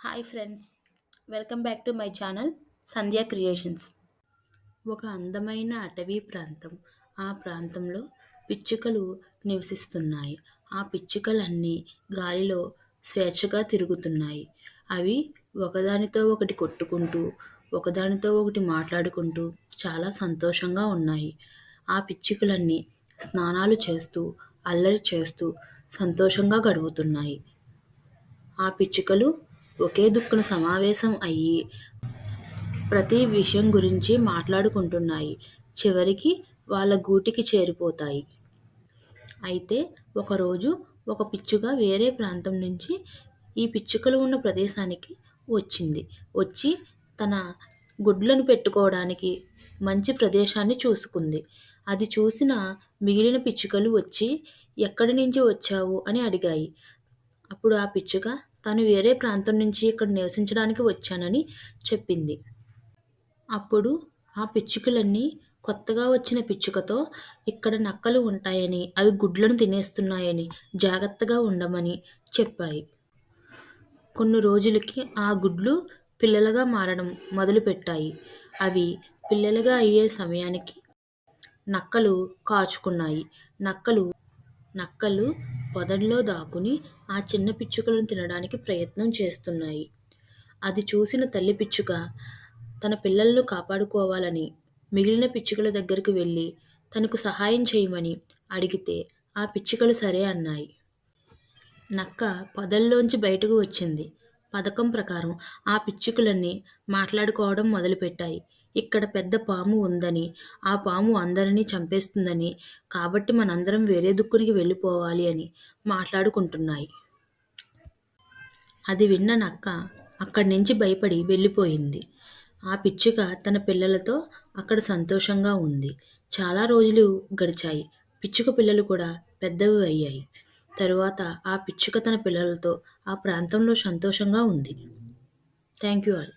Hi friends welcome back to my channel Sandhya creations. ఒక అందమైన అటవీ ప్రాంతం. ఆ ప్రాంతంలో పిచ్చుకలు నివసిస్తున్నాయి. ఆ పిచ్చుకలన్నీ గాలిలో స్వేచ్ఛగా తిరుగుతున్నాయి. అవి ఒకదానితో ఒకటి కొట్టుకుంటూ ఒకదానితో ఒకటి మాట్లాడుకుంటూ చాలా సంతోషంగా ఉన్నాయి. ఆ పిచ్చుకలన్నీ స్నానాలు చేస్తూ అల్లరి చేస్తూ సంతోషంగా గడుపుతున్నాయి. ఆ పిచ్చుకలు ఒకే దుక్కున సమావేశం అయ్యి ప్రతి విషయం గురించి మాట్లాడుకుంటున్నాయి. చివరికి వాళ్ళ గూటికి చేరిపోతాయి. అయితే ఒకరోజు ఒక పిచ్చుక వేరే ప్రాంతం నుంచి ఈ పిచ్చుకలు ఉన్న ప్రదేశానికి వచ్చింది. వచ్చి తన గుడ్లను పెట్టుకోవడానికి మంచి ప్రదేశాన్ని చూసుకుంది. అది చూసిన మిగిలిన పిచ్చుకలు వచ్చి ఎక్కడి నుంచి వచ్చావు? అని అడిగాయి. అప్పుడు ఆ పిచ్చుక తను వేరే ప్రాంతం నుంచి ఇక్కడ నివసించడానికి వచ్చానని చెప్పింది. అప్పుడు ఆ పిచ్చుకలన్నీ కొత్తగా వచ్చిన పిచ్చుకతో ఇక్కడ నక్కలు ఉంటాయని అవి గుడ్లను తినేస్తున్నాయని జాగ్రత్తగా ఉండమని చెప్పాయి. కొన్ని రోజులకి ఆ గుడ్లు పిల్లలుగా మారడం మొదలుపెట్టాయి. అవి పిల్లలుగా అయ్యే సమయానికి నక్కలు కాచుకున్నాయి. నక్కలు నక్కలు పొదల్లో దాక్కుని ఆ చిన్న పిచ్చుకలను తినడానికి ప్రయత్నం చేస్తున్నాయి. అది చూసిన తల్లి పిచ్చుక తన పిల్లలను కాపాడుకోవాలని మిగిలిన పిచ్చుకల దగ్గరికి వెళ్ళి తనకు సహాయం చేయమని అడిగితే ఆ పిచ్చుకలు సరే అన్నాయి. నక్క పొదల్లోంచి బయటకు వచ్చింది. పథకం ప్రకారం ఆ పిచ్చుకలన్నీ మాట్లాడుకోవడం మొదలుపెట్టాయి. ఇక్కడ పెద్ద పాము ఉందని ఆ పాము అందరినీ చంపేస్తుందని కాబట్టి మనందరం వేరే దుక్కునికి వెళ్ళిపోవాలి అని మాట్లాడుకుంటున్నాయి. అది విన్న నక్క అక్కడి నుంచి భయపడి వెళ్ళిపోయింది. ఆ పిచ్చుక తన పిల్లలతో అక్కడ సంతోషంగా ఉంది. చాలా రోజులు గడిచాయి. పిచ్చుక పిల్లలు కూడా పెద్దవి అయ్యాయి. తరువాత ఆ పిచ్చుక తన పిల్లలతో ఆ ప్రాంతంలో సంతోషంగా ఉంది. Thank you all.